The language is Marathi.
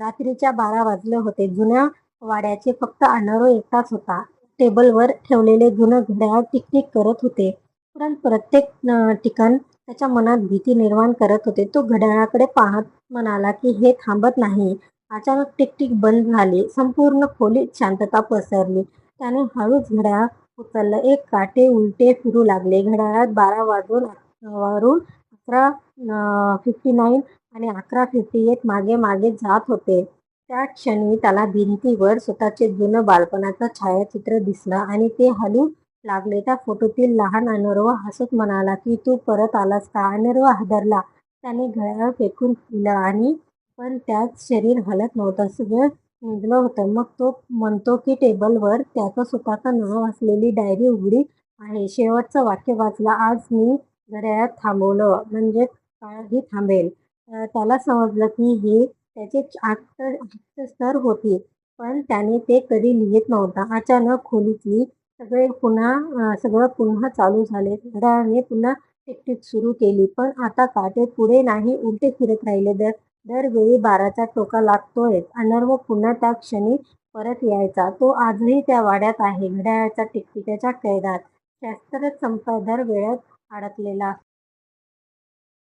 रात्रीच्या बारा वाजले होते. जुन्या वाड्याचे फक्त अनारो एकटाच होता. टेबलवर ठेवलेले जुनं घड्याळ टिकटिक करत होते. पण प्रत्येक ठिकाण त्याच्या मनात भीती निर्माण करत होते. तो घड्याळाकडे पाहत म्हणाला की हे थांबत नाही. अचानक टिकटिक बंद झाली. संपूर्ण खोलीत शांतता पसरली. त्याने हळूच घड्याळ उचललं. एक काटे उलटे फिरू लागले. घड्याळात बारा वाजून अकरा फिफ्टी नाईन आणि अकरा फिफ्टी एट मागे मागे जात होते. त्या क्षणी त्याला भिंतीवर स्वतःचे जुनं बालपणाचं छायाचित्र दिसलं आणि ते हलू लागले. त्या फोटोतील लहान अनर्व हसत म्हणाला की तू परत आलास का? अनर्व हादरला. त्याने घड्याळ फेकून दिलं. पण त्यात शरीर हलत नव्हतं. सगळं निघलं होतं. मग तो म्हणतो की टेबलवर त्याचं स्वतःचं नाव असलेली डायरी उघडी आहे. शेवटचं वाक्य वाचलं. आज मी घड्याळात थांबवलं म्हणजे काळही थांबेल. त्याला समजलं की ही त्याची आत्तस्तर होती. पण त्याने ते कधी लिहित नव्हतं. अचानक खोलीतली सगळे पुन्हा सगळं पुन्हा चालू झाले घड्याळाने पुन्हा टिकटिक सुरू केली. पण आता काटे पुढे नाही उलटे फिरत राहिले. दर दरवेळी बाराचा टोका लागतोय अनर्व पुन्हा त्या क्षणी परत यायचा. तो आजही त्या वाड्यात आहे. घड्याळाच्या टिकटिक्याच्या कैदात कैदात. शास्त्रच दर वेळात अडकलेला